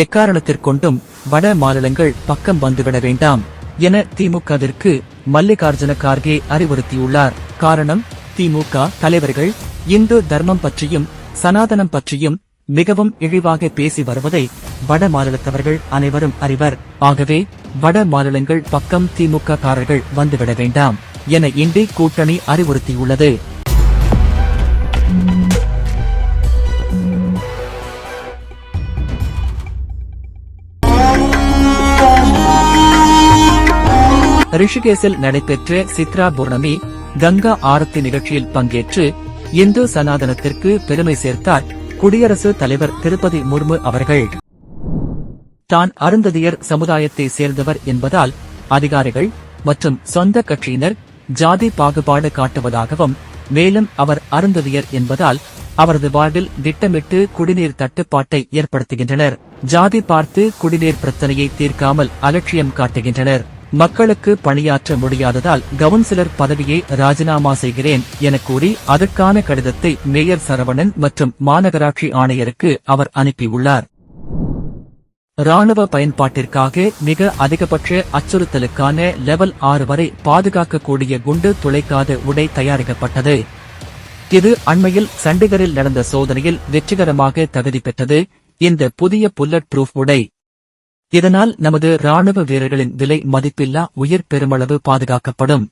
எக்காரணத்திற்கொண்டும் வட மாநிலங்கள் பக்கம் வந்துவிட வேண்டாம் என திமுகவிற்கு மல்லிகார்ஜுன கார்கே அறிவுறுத்தியுள்ளார். காரணம் திமுக தலைவர்கள் இந்து தர்மம் பற்றியும் சனாதனம் பற்றியும் மிகவும் இழிவாக பேசி வருவதை வட மாநிலத்தவர்கள் அனைவரும் அறிவர். ஆகவே வட மாநிலங்கள் பக்கம் திமுக காரர்கள் வந்துவிட வேண்டாம் என இண்டி கூட்டணி அறிவுறுத்தியுள்ளது. ரிஷிகேசில் நடைபெற்ற சித்ரா பூர்ணமி கங்கா ஆரத்தி நிகழ்ச்சியில் பங்கேற்று இந்து சனாதனத்திற்கு பெருமை சேர்த்தார் குடியரசு தலைவர் திருப்பதி முர்மு அவர்கள். தான் அருந்ததியர் சமுதாயத்தை சேர்ந்தவர் என்பதால் அதிகாரிகள் மற்றும் சொந்த கட்சியினர் ஜாதி பாகுபாடு காட்டுவதாகவும் மேலும் அவர் அருந்ததியர் என்பதால் அவரது வாழ்வில் திட்டமிட்டு குடிநீர் தட்டுப்பாட்டை ஏற்படுத்துகின்றனர். ஜாதி பார்த்து குடிநீர் பிரச்சனையை தீர்க்காமல் அலட்சியம் காட்டுகின்றனர். மக்களுக்கு பணியாற்ற முடியாததால் கவுன்சிலர் பதவியை ராஜினாமா செய்கிறேன் என கூறி அதற்கான கடிதத்தை மேயர் சரவணன் மற்றும் மாநகராட்சி ஆணையருக்கு அவர் அனுப்பியுள்ளார். ராணுவ பயன்பாட்டிற்காக மிக அதிகபட்ச அச்சுறுத்தலுக்கான லெவல் ஆறு வரை பாதுகாக்கக்கூடிய குண்டு துளைக்காத உடை தயாரிக்கப்பட்டது. இது அண்மையில் சண்டிகரில் நடந்த சோதனையில் வெற்றிகரமாக தகுதி பெற்றது. இந்த புதிய புல்லட் ப்ரூஃப் உடை இதனால் நமது ராணுவ வீரர்களின் விலை மதிப்பில்லா உயிர் பெருமளவு பாதுகாக்கப்படும்.